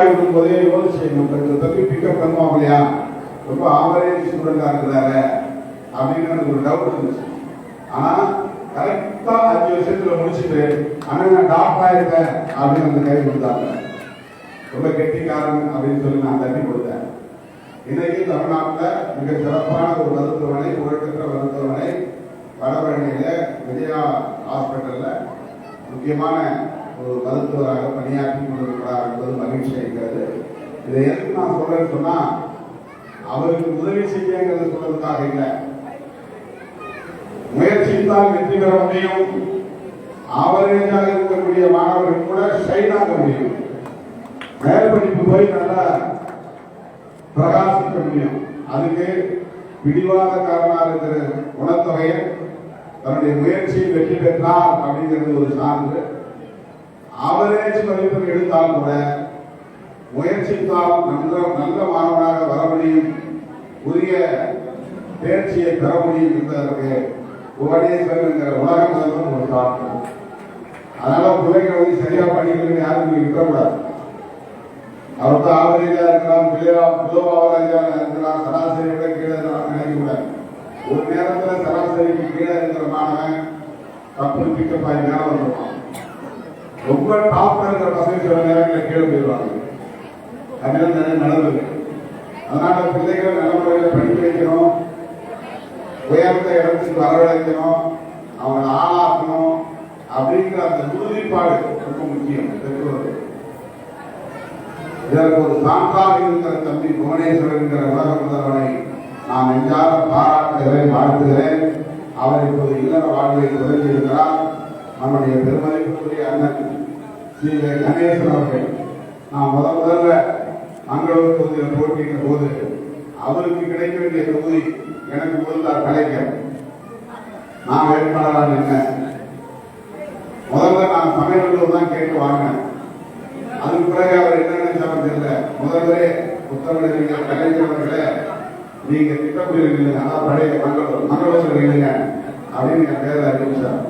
இருக்கும் போதே யோசிச்சு நம்ம தப்பி பிக்கப் பண்ணுவோம் இல்லையா ரொம்ப ஆவரேஜ் ஸ்டூடெண்டா இருக்கிறாரு அப்படின்னு எனக்கு ஒரு டவுட் இருந்துச்சு. ஆனா கரெக்டா அஞ்சு வருஷத்துல முடிச்சுட்டு ஆனா நான் டாப் ஆயிருக்கேன் அப்படின்னு அந்த கை கொடுத்தாங்க. ரொம்ப கெட்டிக்காரன் அப்படின்னு சொல்லி நான் தட்டி கொடுத்தேன். இன்னைக்கு தமிழ்நாட்டில் மிக சிறப்பான ஒரு மருத்துவமனை புகழ்பெற்ற மருத்துவமனை வடபழனியில் விஜயா ஹாஸ்பிட்டலில் முக்கியமான ஒரு மருத்துவராக பணியாற்றி கொண்டிருக்கிறார் என்பது மகிழ்ச்சி அளிக்கிறது. இதை எதுக்கு நான் சொல்றேன்னு சொன்னா அவருக்கு உதவி செய்யுங்கிறது சொல்றதுக்காக இல்லை. முயற்சித்தால் வெற்றி பெற முடியும். ஆவரேஜாக இருக்கக்கூடிய மாணவர்கள் கூட ஷைனாக முடியும். மேற்படிப்பு போய் நல்லா பிரகாசிக்க முடியும். அதுக்கு பிடிவாதக்காரனாக இருக்கிற குணத்தொகையை தன்னுடைய முயற்சியில் வெற்றி பெற்றார் அப்படிங்கிறது ஒரு சான்று. ஆவரேஜ் மதிப்பெண் எடுத்தால் கூட முயற்சித்தால் நல்ல நல்ல மாணவனாக வர முடியும். உரிய தேர்ச்சியை பெற முடியும் என்பதற்கு புவனேஸ்வரன் என்கிற உலக முதல்வன் ஒரு சான்று. அதனால பிள்ளைகள் வந்து சரியா படிக்கணும்னு யாரும் இருக்கக்கூடாது. அவர் தான் ஆவரேஜா இருக்கலாம் பிள்ளையா பிலோ இருக்கலாம் சராசரி விட கீழே இருக்கலாம் நினைக்க கூடாது. ஒரு நேரத்தில் சராசரிக்கு கீழே இருக்கிற மாணவன் கப்பல் பிக்கப் ஆகி மேலே வந்துருவான். ரொம்ப டாப்ல இருக்கிற பசங்க சில நேரங்களில் கீழே போயிடுவாங்க. அதனால நிறைய நடந்தது அதனால பிள்ளைகள் நல்ல முறையில் படிக்க வைக்கணும். உயர்ந்த இடத்துக்கு வரவழைக்கணும். அவனை ஆளாக்கணும். அப்படிங்கிற அந்த உறுதிப்பாடு ரொம்ப முக்கியம். பெற்றோர்கள் இதற்கு ஒரு சான்றாக இருக்கிற தம்பி புவனேஸ்வரர் என்கிற உலக முதல்வனை நான் நெஞ்சார பாராட்டுகிறேன் வாழ்த்துகிறேன். அவர் இப்போது இல்லற வாழ்வை தொடங்கி இருக்கிறார் நம்முடைய பெருமதிப்புக்குரிய அண்ணன் ஸ்ரீ கணேசன் அவர்கள் நான் முத முதல்ல மங்களூர் தொகுதியில் போட்டியிட்ட போது அவருக்கு கிடைக்க வேண்டிய தொகுதி எனக்கு கொடுத்தார் கலைஞர். நான் வேட்பாளராக இருந்தேன் முதல்ல நான் சமயநல்லூர் தான் கேட்டு வாங்கினேன். அதுக்கு பிறகு அவர் என்ன நினைச்சாலும் தெரியல. முதல்வரே உத்தரவிடுறீங்க கலைஞர்களே நீங்க திட்டம் இல்லைங்க அதான் பழைய மங்களூர் மங்களூர் இல்லைங்க அப்படின்னு என் பேர் அறிவிச்சார்.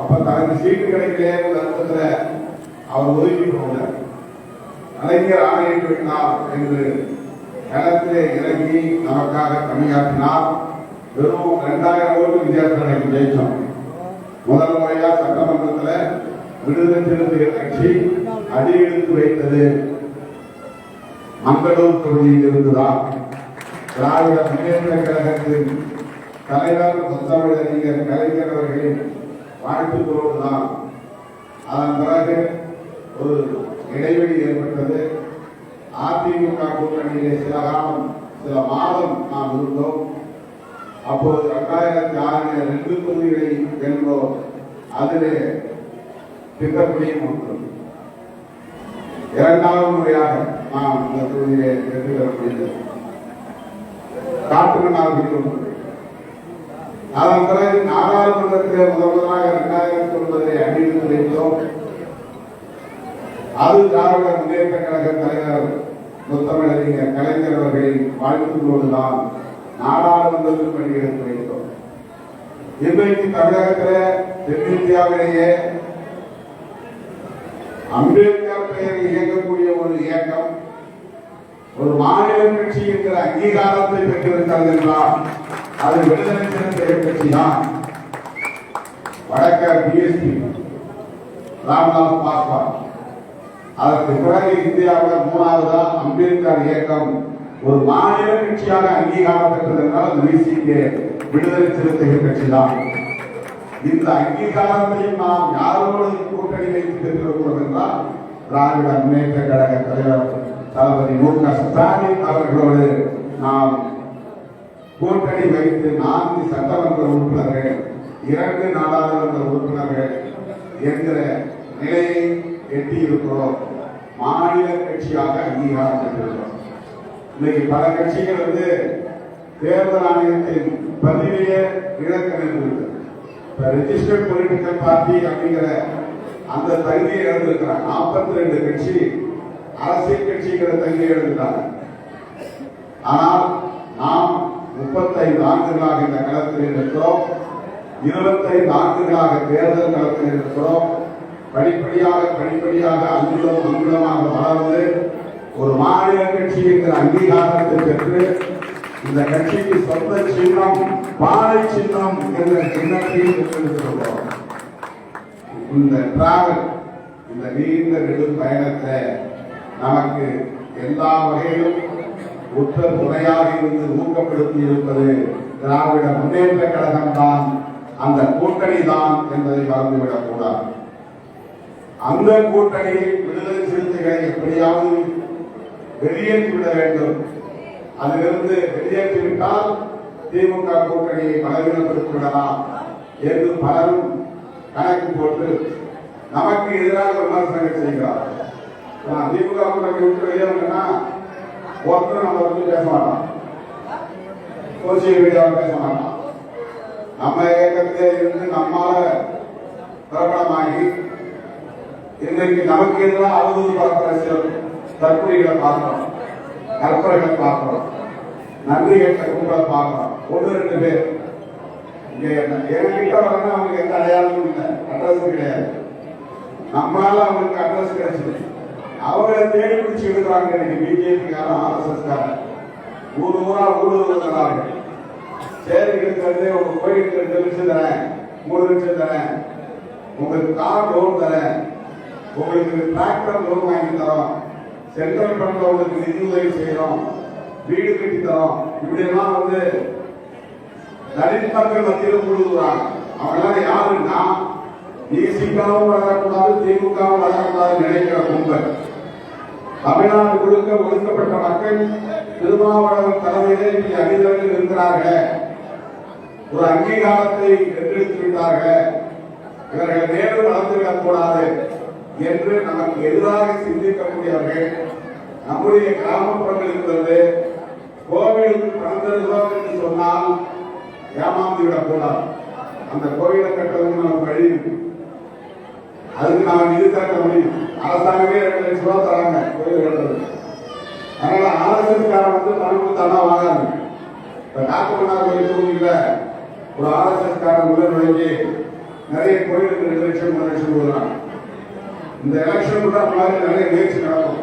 அப்ப தனக்கு சீட்டு கிடைக்கலையே அர்த்தத்தில் அவர் ஒதுக்கி போனார் கலைஞர் ஆணையிட்டு விட்டார் என்று களத்திலே இறங்கி நமக்காக பணியாற்றினார். வெறும் இரண்டாயிரம் ஓட்டு வித்தியாசம் எனக்கு ஜெயிச்சோம் முதல் முறையா சட்டமன்றத்தில் விடுதலை சிறுத்தைகள் கட்சி அடியெடுத்து வைத்தது மங்களூர் தொகுதியில் இருந்துதான். திராவிட முன்னேற்ற கழகத்தின் தலைவர் முத்தமிழறிஞர் கலைஞர் அவர்களின் வாழ்த்துக்களோடு தான். அதன் பிறகு ஒரு இடைவெளி ஏற்பட்டது. அதிமுக கூட்டணியிலே சில காலம் சில மாதம் நாம் இருந்தோம். அப்போது இரண்டாயிரத்தி ஆறில் ரெண்டு தொகுதிகளை வென்றோம். அதிலே திட்டப்படியும் ஒன்று இரண்டாவது முறையாக நாம் இந்த தொகுதியை வெற்றி பெற முடிந்தது. காட்டுமன்னார் ஒன்று அதன் பிறகு நாடாளுமன்றத்திலே முதல் முதலாக இரண்டாயிரத்தி ஒன்பதிலே அணிந்து வைத்தோம் அது திராவிட முன்னேற்ற கழக தலைவர் முத்தமிழறிஞர் கலைஞர் அவர்களின் வாழ்த்துக்களோடுதான் நாடாளுமன்றத்தில் பணி எடுத்து வைத்தோம் இன்றைக்கு தமிழகத்தில் தென்னிந்தியாவிலேயே அம்பேத்கர் பெயரில் இயங்கக்கூடிய ஒரு இயக்கம் ஒரு மாநில கட்சி என்கிற அங்கீகாரத்தை பெற்றிருக்கிறது என்றால் அது விடுதலை சிறுத்தைகள் கட்சி தான் வடக்க பிஎஸ்பி ராம்நாத் பாஸ்வான். அதற்கு பிறகு இந்தியாவில் மூணாவதா அம்பேத்கர் இயக்கம் ஒரு மாநில கட்சியாக அங்கீகாரம் பெற்றது என்றால் அது விசிகே விடுதலை சிறுத்தைகள் கட்சி தான் இந்த அங்கீகாரத்தையும் நாம் யாரோடு கூட்டணி வைத்து பெற்றிருக்கிறோம் என்றால் திராவிட முன்னேற்ற கழக தலைவர் தளபதி மு க ஸ்டாலின் அவர்களோடு நாம் கூட்டணி வைத்து நான்கு சட்டமன்ற உறுப்பினர்கள் இரண்டு நாடாளுமன்ற உறுப்பினர்கள் என்கிற நிலையை எட்டியிருக்கிறோம். மாநில கட்சியாக அங்கீகாரம் பெற்றிருக்கிறோம் இன்னைக்கு பல கட்சிகள் வந்து தேர்தல் ஆணையத்தின் பதிவையே இழக்க நேர்ந்திருக்கு இப்ப ரெஜிஸ்டர்ட் பொலிட்டிக்கல் பார்ட்டி அப்படிங்கிற அந்த தகுதியை இழந்திருக்கிறாங்க. நாற்பத்தி ரெண்டு கட்சி அரசியல் கட்சிங்கிற தகுதியை இழந்துட்டாங்க. ஆனால் நாம் முப்பத்தைந்து ஆண்டுகளாக இந்த களத்தில் இருக்கிறோம். இருபத்தைந்து ஆண்டுகளாக தேர்தல் களத்தில் இருக்கிறோம். படிப்படியாக படிப்படியாக அங்குலம் அங்குலமாக வளர்ந்து ஒரு அங்கீகாரத்தை பெற்று இந்த கட்சிக்கு சொந்த சின்னம் பாலை சின்னம் என்ற சின்னத்தையும் பெற்றிருக்கிறோம். இந்த டிராவல் இந்த நீண்ட நெடும் பயணத்தை நமக்கு எல்லா வகையிலும் உற்ற துணையாக இருந்து ஊக்கப்படுத்தி இருப்பது திராவிட முன்னேற்ற கழகம் தான் அந்த கூட்டணி தான் என்பதை மறந்துவிடக் கூடாது. அந்த கூட்டணியை விடுதலை சிறுத்தைகளை எப்படியாவது வெளியேற்றிவிட வேண்டும். அதிலிருந்து வெளியேற்றிவிட்டால் திமுக கூட்டணியை பலவீனப்படுத்தி விடலாம் என்று பலரும் கணக்கு போட்டு நமக்கு எதிராக விமர்சனங்கள் செய்கிறார் திமுக கூட்டணி விட்டு வெளியே ஒருத்தர் நம்ம வந்து பேச மாட்டோம் சோசியல் மீடியாவில் பேச மாட்டோம் நம்ம இயக்கத்திலே இருந்து நம்மால பிரபலமாகி இன்றைக்கு நமக்கு எதிராக அவதூறு பரப்புற சில தற்கொலைகளை பார்க்கிறோம். கற்பனைகளை பார்க்கிறோம். நன்றி கேட்ட கும்பலை பார்க்கிறோம். ஒன்று ரெண்டு பேர். இங்க என்கிட்ட வரணும் அவங்களுக்கு எந்த அடையாளமும் இல்லை. அட்ரஸ் கிடையாது. நம்மளால அவங்களுக்கு அட்ரஸ் கிடைச்சது. அவங்களை தேடி பிடிச்சு எடுக்கிறாங்க இன்னைக்கு பிஜேபி காரன் ஆர்எஸ்எஸ் காரன். ஊர் ஊரா ஊடுருவுகிறார்கள் சரி இருக்கிறது உங்க கோயிலுக்கு ரெண்டு லட்சம் தரேன். மூணு லட்சம் தரேன். உங்களுக்கு கார் லோன் தரேன். உங்களுக்கு டிராக்டர் லோன் வாங்கி தரோம். சென்ட்ரல் பேங்க்ல உங்களுக்கு நிதி உதவி செய்யறோம் வீடு கட்டி தரோம். இப்படியெல்லாம் வந்து தலித் மக்கள் மத்தியில் கொடுக்குறாங்க அவங்களாம் யாருன்னா திமுகவும் வளரக்கூடாது திமுகவும் வளரக்கூடாது நினைக்கிற கும்பல் தமிழ்நாடு முழுக்க ஒதுக்கப்பட்ட மக்கள் திருமாவளவன் தலைமையிலே இங்கே அணிதர்கள் இருக்கிறார்கள். ஒரு அங்கீகாரத்தை வென்றெடுத்து விட்டார்கள். இவர்கள் மேலும் வளர்ந்துவிடக் கூடாது என்று நமக்கு எதிராக சிந்திக்கக்கூடியவர்கள் நம்முடைய கிராமப்புறங்கள் வந்து கோவிலுக்கு பணம் தருகிறோம் என்று சொன்னால் ஏமாந்து விடக்கூடாது அந்த கோவிலை கட்டுறதுக்கு நமக்கு வழி அதுக்கு நாம் நிதி திரட்ட முடியும். அரசாங்கமே ரெண்டு லட்சம் ரூபாய் தராங்க கோயில் கட்டுறது அதனால ஆர்எஸ்எஸ் வந்து பணம் கொடுத்தானா வாங்காது. இப்ப காக்கமன்னார் கோயில் தொகுதியில ஒரு ஆர்எஸ்எஸ் உள்ள நுழைஞ்சு நிறைய கோயிலுக்கு ரெண்டு லட்சம் மூணு லட்சம் கொடுக்குறாங்க. இந்த எலெக்ஷன் கூட மாதிரி நிறைய முயற்சி நடக்கும்.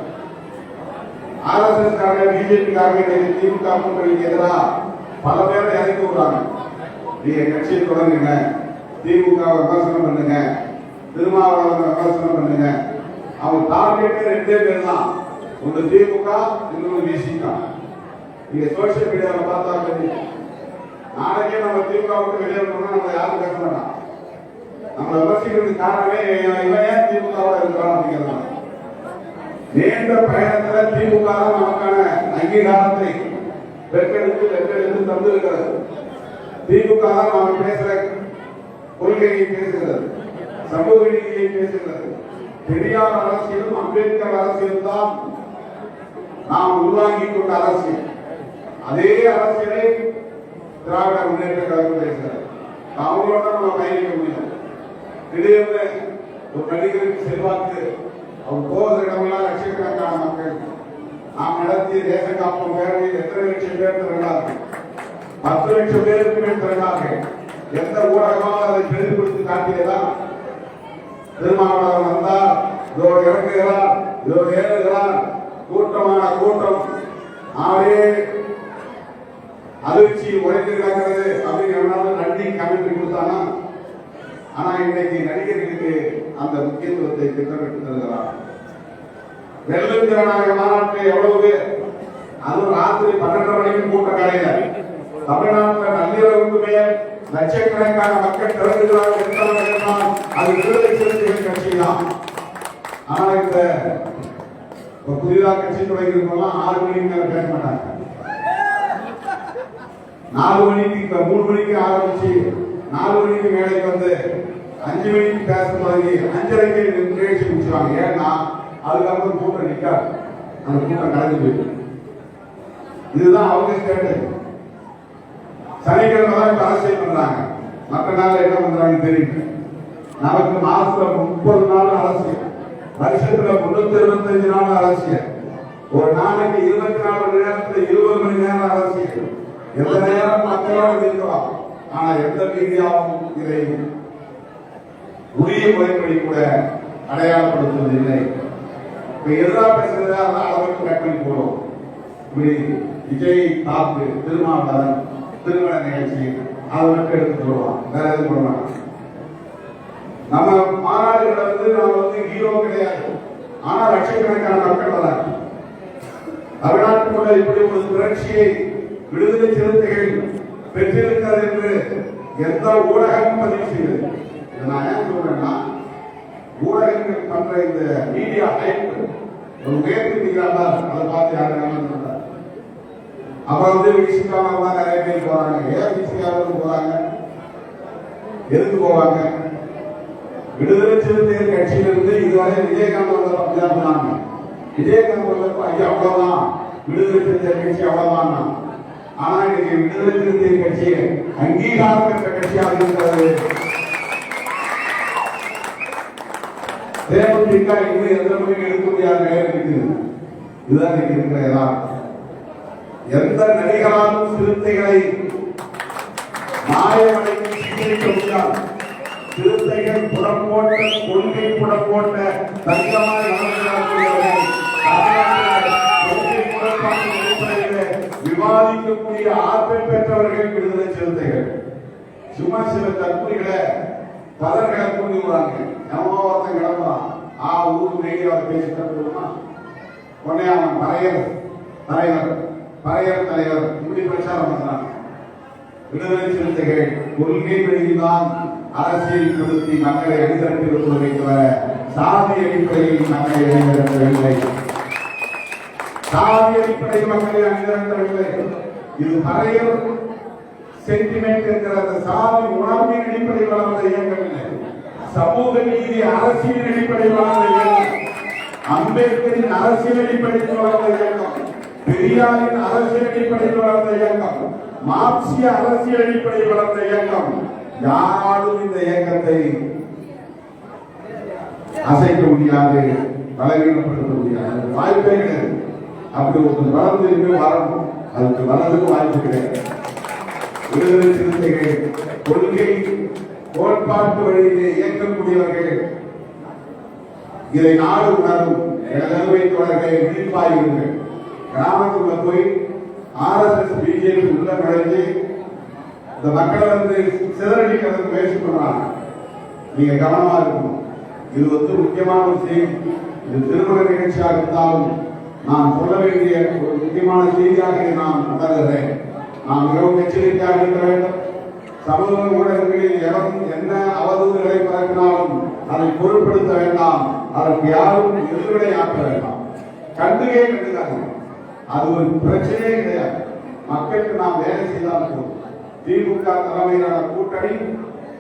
ஆர்எஸ்எஸ் காரங்க பிஜேபி காரங்க திமுக கூட்டணிக்கு எதிராக பல பேரை இறக்கி விடுறாங்க. நீங்க கட்சியை தொடங்குங்க. திமுக விமர்சனம் பண்ணுங்க. திருமாவளவன் விமர்சனம் பண்ணுங்க. அவங்க டார்கெட் ரெண்டே பேர் தான். ஒன்று திமுக இன்னொன்று விசிக நீங்க சோசியல் மீடியாவில் பார்த்தா நாளைக்கே நம்ம திமுக விட்டு வெளியே போனா நம்ம யாரும் பேச மாட்டான் நம்மளை விமர்சிக்கிறதுக்கு காரணமே இவன் ஏன் திமுகவோட இருக்கிறான் அப்படிங்கிறது நீண்ட பயணத்துல திமுக தான் நமக்கான அங்கீகாரத்தை பெற்றெடுத்து வென்றெடுத்து தந்திருக்கிறது. திமுக தான் நாம் பேசுற கொள்கையை பேசுகிறது. சமூக நீதியை பேசுகிறது. பெரியார் அரசியலும் அம்பேத்கர் அரசியலும் தான் நாம் உருவாக்கி கொண்ட அரசியல். அதே அரசியலை திராவிட முன்னேற்ற கழகம் பேசுகிறது. அவங்களோட நம்ம பயணிக்க முடியும். திடீர்னு ஒரு நடிகருக்கு செல்வாக்கு அவர் போகிற இடமெல்லாம் லட்சக்கணக்கான மக்கள். நாம் நடத்திய தேச காப்போம் பேரணியில் எத்தனை லட்சம் பேர் திரண்டார்கள்? பத்து லட்சம் பேருக்கு மேல் திரண்டார்கள். எந்த ஊடகமாக அதை பெரிதுபடுத்தி காட்டியதா? திருமாவளவன் வந்தார் இதோ இறங்குகிறார் இதோ ஏறுகிறார். கூட்டமான கூட்டம். அவரே அதிர்ச்சி உழைத்து கிடக்கிறது அப்படின்னு எவனாவது நன்றி கமெண்ட் கொடுத்தானா? ஆனா இன்னைக்கு நடிகர்களுக்கு அந்த முக்கியத்துவத்தை திட்டமிட்டு தருகிறார். வெள்ளம் திறனாக மாநாட்டில் எவ்வளவு பேர்? அதுவும் ராத்திரி பன்னெண்டரை மணிக்கு கூட்ட கடையில. தமிழ்நாட்டில் நள்ளிரவுக்குமே லட்சக்கணக்கான மக்கள் திறந்துகிறார்கள் என்றால் அது விடுதலை சிறுத்தைகள் கட்சி தான் ஆனா இந்த புதிதாக கட்சி தொடங்கியிருக்கோம் ஆறு மணிக்கு மேல பேச மாட்டாங்க. நாலு மணிக்கு மூணு மணிக்கு ஆரம்பிச்சு நாலு மணிக்கு மேடைக்கு வந்து அஞ்சு மணிக்கு பேசுற மாதிரி அஞ்சரைக்கு நிகழ்ச்சி முடிச்சுவாங்க ஏன்னா அதுக்கப்புறம் கூட்டம் நிக்காது. அந்த கூட்டம் கலந்து போயிடும். இதுதான் அவங்க ஸ்டேட்டஸ் சனிக்கிழமை தான் இப்ப அரசியல் பண்றாங்க. மற்ற நாள் என்ன பண்றாங்க தெரியும் நமக்கு மாசத்துல முப்பது நாள் அரசியல். வருஷத்துல முன்னூத்தி இருபத்தஞ்சு நாள் அரசியல். ஒரு நாளைக்கு இருபத்தி நாலு மணி நேரத்துல இருபது மணி நேரம் அரசியல். எந்த நேரம் மக்களோட இருக்கிறோம் ஆனா எந்த மீடியாவும் இதை உரிய முறைப்படி கூட அடையாளப்படுத்துவதில்லை. இப்ப எதிராக பேசுறதா அளவுக்கு கட் பண்ணி இப்படி விஜய் தாக்கு திருமாவளவன் திருமண நிகழ்ச்சி அதை மட்டும் எடுத்து போடுவான் வேற எதுவும் போட மாட்டான் நம்ம மாநாடுகளை வந்து நம்ம வந்து ஹீரோ கிடையாது. ஆனா லட்சக்கணக்கான மக்கள் வராங்க. தமிழ்நாட்டுக்குள்ள இப்படி ஒரு புரட்சியை விடுதலை சிறுத்தைகள் பெற்றிருக்கிறது என்று எந்த ஊடகமும் பதிவு செய்தது நான் ஏன் சொல்றேன்னா ஊடகங்கள் பண்ற இந்த மீடியா ஹைப் ஒரு உயர்த்தி அதை பார்த்து யாரும் ஏமாந்துட்டாங்க அப்புறம் வந்து விசிகாம நிறைய பேர் போறாங்க. ஏன் விசிகாவுக்கு போறாங்க? எதுக்கு போவாங்க? விடுதலை சிறுத்தைகள் கட்சியிலிருந்து இதுவரை விஜயகாந்த் அவர்கள் அப்படிதான் சொன்னாங்க விஜயகாந்த் அவர்கள் ஐயா அவ்வளவுதான். விடுதலை சிறுத்தைகள் கட்சி அவ்வளவுதான் ஆனா இன்னைக்கு விடுதலை சிறுத்தைகள் கட்சி அங்கீகாரம் பெற்ற கட்சியாக இருக்கிறது. தேமுதிக இன்னும் எந்த மணிக்கு எடுக்க முடியாத நிலையில் இருக்குது இதுதான் இன்னைக்கு இருக்கிற யதார்த்தம் எந்த நடிகராலும் சிறுத்தைகளை நியாயமடைந்து சித்தரிக்க முடியாது சிறுத்தைகள் புறம் போட்ட கொள்கை புறம் போட்ட தங்கமாய் விவாதிக்கக்கூடிய ஆற்றல் பெற்றவர்கள் விடுதலை சிறுத்தைகள். சும்மா சில தற்கொலைகளை பலர்களை கொண்டு வராங்க நம்ம ஒருத்தன் கிளம்புறான் ஆ ஊர் மீடியாவில் பேசி கிளம்புமா உடனே அவன் பறையர் தலைவர் பறையர் தலைவர் இப்படி பிரச்சாரம் பண்றாங்க. விடுதலை சிறுத்தைகள் கொள்கை வழியில்தான் அரசியல் செலுத்தி மக்களை எதிர்த்து தவிர சாதி அடிப்படையில் மக்களை எதிர்க்கவில்லை சாதி அடிப்படையில் மக்களை அணிதிரட்டவில்லை. இது பறையர் சென்டிமெண்ட் என்கிற அந்த சாதி உணர்வின் அடிப்படையில் வளர்ந்த இயக்கம் இல்லை. சமூக நீதி அரசியல் அடிப்படையில் வளர்ந்த இயக்கம். அம்பேத்கரின் அரசியல் அடிப்படையில் வளர்ந்த இயக்கம். பெரியாரின் அரசியல் அடிப்படையில் வளர்ந்த இயக்கம். மார்க்சிய அரசியல் அடிப்படையில் வளர்ந்த இயக்கம். யாராலும் இந்த இயக்கத்தை அசைக்க முடியாது பலவீனப்படுத்த முடியாது. வாய்ப்பே கிடையாது. அப்படி ஒருத்தர் வளர்ந்து வரணும் அதுக்கு வளர்ந்து வாய்ப்பு கிடையாது. விடுதலை சிறுத்தைகள் கொள்கை கோட்பாட்டு வழியிலே இயக்கக்கூடியவர்கள். இதை நாடு உணரும் எனதருமை தொடர்களை விழிப்பாயிருங்கள். கிராமத்துக்குள்ள போய் ஆர்எஸ்எஸ் பிஜேபி உள்ள நுழைஞ்சு இந்த மக்களை வந்து சிதறடிக்கிறதுக்கு முயற்சி பண்றாங்க நீங்க கவனமா இருக்கணும். இது வந்து முக்கியமான விஷயம். இது திருமண நிகழ்ச்சியாக இருந்தாலும் நான் சொல்ல வேண்டிய ஒரு முக்கியமான செய்தியாக நான் உணர்கிறேன் நாம் மிகவும் எச்சரிக்கையாக இருக்க வேண்டும். சமூக ஊடகங்களில் எவரும் என்ன அவதூறுகளை பரப்பினாலும் அதை பொருட்படுத்த வேண்டாம். அதற்கு யாரும் எதிர்வினை ஆற்ற வேண்டாம். கண்டுகே கண்டுக்காதீங்க அது ஒரு பிரச்சனையே கிடையாது. மக்களுக்கு நாம் வேலை செய்தால் போதும். திமுக தலைமையிலான கூட்டணி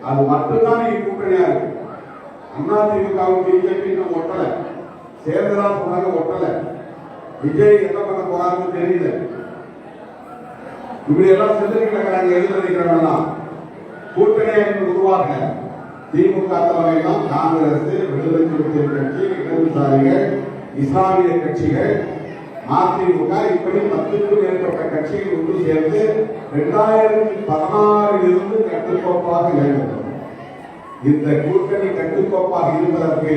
அது மட்டும்தான் இங்க கூட்டணியா இருக்கு. அண்ணா திமுகவும் பிஜேபி இன்னும் ஒட்டல. சேர்ந்ததா சொன்னாங்க ஒட்டல. விஜய் என்ன பண்ண போறாருன்னு தெரியல. இப்படி எல்லாம் சிந்தனைகள் எழுதிருக்கிறாங்கலாம் கூட்டணி என்று உருவாக திமுக தலைமையிலும் காங்கிரஸ் விடுதலை சிறுத்தை கட்சி இடதுசாரிகள் இஸ்லாமிய கட்சிகள் அதிமுக இப்படி பத்துக்கும் மேற்பட்ட கட்சிகள் ஒன்று சேர்ந்து இரண்டாயிரத்தி பதினாறிலிருந்து கட்டுக்கோப்பாக இயங்குகிறது இந்த கூட்டணி கட்டுக்கோப்பாக இருப்பதற்கு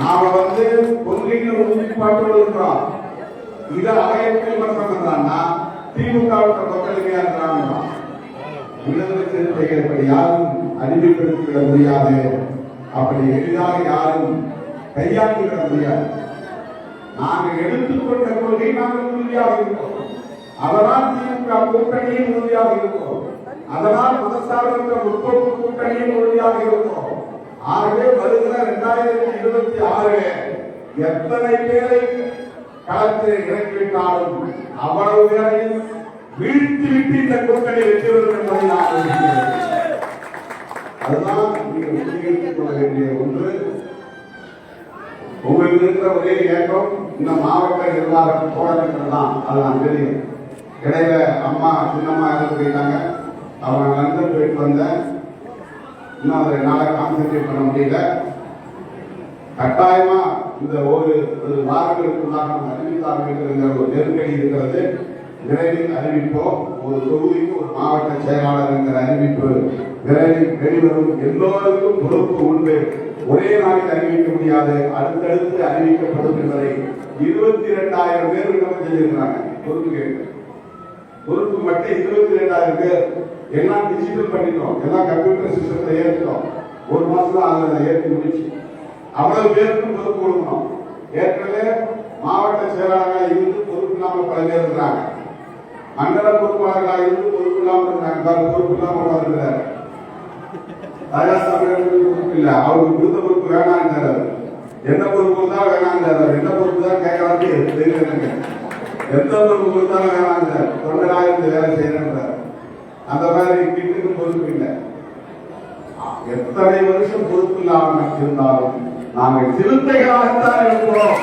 நாம வந்து கொள்கையில் உறுதிப்பாட்டு இருக்கிறோம். இதை அவையத்தில் விமர்சனம் பண்றான்னா திமுக கொத்தளிமையா இருக்கிறாங்க விடுதலை சிறுத்தைகள் இப்படி யாரும் அறிவிப்படுத்திவிட முடியாது. அப்படி எளிதாக யாரும் கையாண்டு விட முடியாது. நாங்கள் எடுத்துக்கொண்ட கொள்கை நாங்கள் உறுதியாக இருக்கோம் அதனால் திமுக கூட்டணியும் உறுதியாக இருக்கோம் அதனால் மதசார்பற்ற முற்போக்கு கூட்டணியும் உறுதியாக இருக்கோம் ஆகவே வருகிற இரண்டாயிரத்தி இருபத்தி ஆறு எத்தனை பேரை களத்தில் இறக்கிவிட்டாலும் அவ்வளவு பேரையும் வீழ்த்தி விட்டு இந்த கூட்டணி வெற்றி பெறும் என்பதை நான் அதுதான் நீங்கள் கொள்ள வேண்டிய ஒன்று. உங்களுக்கு இருக்கிற ஒரே ஏக்கம் இந்த மாவட்ட நிர்வாகம் தோழர்கள் தான். அது நான் தெரியும். இடையில அம்மா சின்னம்மா இறந்து போயிட்டாங்க. அவங்க லண்டன் போயிட்டு வந்தேன் இன்னும் அதை என்னால் கான்சென்ட்ரேட் பண்ண முடியல. கட்டாயமா இந்த ஒரு ஒரு வாரங்களுக்குள்ளாக நம்ம அறிவித்தாக இருக்கிற ஒரு நெருக்கடி இருக்கிறது. விரைவில் அறிவிப்போம். ஒரு தொகுதிக்கு ஒரு மாவட்ட செயலாளர் என்கிற அறிவிப்பு விரைவில் வெளிவரும். எல்லோருக்கும் பொறுப்பு உண்டு. ஒரே நாளில் அறிவிக்க முடியாது. அடுத்தடுத்து அறிவிக்கப்படும் என்பதை இருபத்தி ரெண்டாயிரம் பேர் விண்ணப்பம் செஞ்சிருக்கிறாங்க பொறுப்பு கேட்டு பொறுப்பு மட்டும் இருபத்தி ரெண்டாயிரம் பேர். எல்லாம் டிஜிட்டல் பண்ணிட்டோம். எல்லாம் கம்ப்யூட்டர் சிஸ்டத்தை ஏற்றிட்டோம் ஒரு மாசம் தான் அதை ஏற்றி முடிச்சு. அவ்வளவு பேருக்கும் பொறுப்பு கொடுக்கணும். ஏற்கனவே மாவட்ட செயலாளராக இருந்து பொறுப்பு இல்லாமல் பல பேர் இருக்கிறாங்க. மண்டல பொறுப்பாளர்களாக இருந்து பொறுப்பு இல்லாமல் இருக்காங்க பாரு, பொறுப்பு இல்லாமல் இருக்கிறார். ராஜாசாமி பொறுப்பு இல்லை. அவருக்கு கொடுத்த பொறுப்பு வேணாங்கிறார் என்ன பொறுப்பு தான் வேணாங்கிறார் என்ன பொறுப்பு தான் கேட்கலாம்னு தெரியல எந்த பொறுப்பு கொடுத்தாலும் வேணாங்கிறார் தொண்டராயிரத்து வேலை செய்யறார் அந்த மாதிரி கிட்டுக்கு பொறுப்பு இல்லை. எத்தனை வருஷம் பொறுப்பு இல்லாமல் இருந்தாலும் நாங்கள் சிறுத்தைகளாகத்தான் இருக்கிறோம்.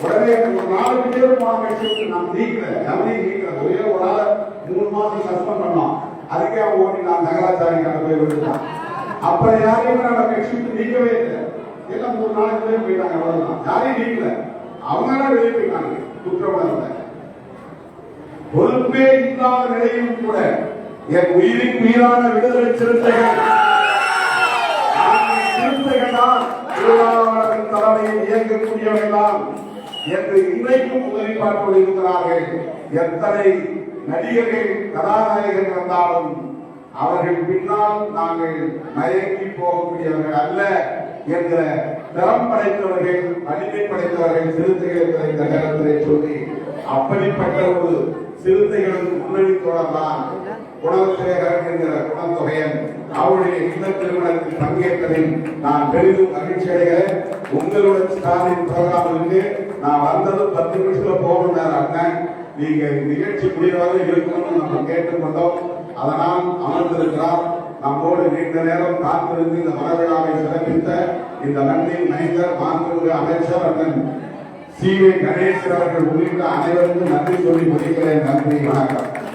உடனே ஒரு நாலு பேரும் நான் நீக்கல. எவனையும் நீக்கல. ஒரே ஒரு ஆளை மூணு மாசம் சஸ்பெண்ட் பண்ணோம். அதுக்கே அவன் ஓடி நான் நகராச்சாரி கிட்ட போய் விழுந்தான். அப்புறம் யாரையும் நம்ம கட்சி நீக்கவே இல்லை. எல்லாம் மூணு நாலு பேர் போயிட்டாங்க. அவ்வளவுதான். யாரையும் நீக்கல. அவங்க வெளியே போயிட்டாங்க. குற்றவாளி பொறுப்பே இல்லாத நிலையிலும் கூட என் உயிரின் உயிரான விடுதலை சிறுத்தைகள் சிறுத்தைகள்தான் திருவாளரின் தலைமையில் இயங்கக்கூடியவர்கள்தான் என்று இன்றைக்கும் உதவி பார்த்து இருக்கிறார்கள். எத்தனை நடிகர்கள் கதாநாயகர்கள் வந்தாலும் அவர்கள் பின்னால் நாங்கள் மயங்கி போகக்கூடியவர்கள் அல்ல என்ற திறம் படைத்தவர்கள் வலிமை படைத்தவர்கள் சிறுத்தைகள் இந்த நேரத்திலே சொல்லி அப்படிப்பட்ட ஒரு சிறுத்தைகளின் முன்னணி தொடர்தான் குணசேகரன் என்கிற குணத்தொகையன். அவருடைய இந்த திருமணத்தில் பங்கேற்பதில் நான் பெரிதும் மகிழ்ச்சி அடைகிறேன். உங்களுடன் ஸ்டாலின் ப்ரோக்ராம் நான் வந்தது பத்து நிமிஷத்துல போகணும் அண்ணன் நீங்க நிகழ்ச்சி முடிவாக இருக்கணும்னு நம்ம கேட்டுக்கொண்டோம். அதனால் அமர்ந்திருக்கிறார். நம்மோடு நீண்ட நேரம் காத்திருந்து இந்த மரவிழாவை சிறப்பித்த இந்த மண்ணின் மைந்தர் மாண்புமிகு அமைச்சர் அண்ணன் சி. வே. கணேசர் அவர்கள் உள்ளிட்ட அனைவருக்கும் நன்றி சொல்லி முடிக்கிறேன். நன்றி வணக்கம்.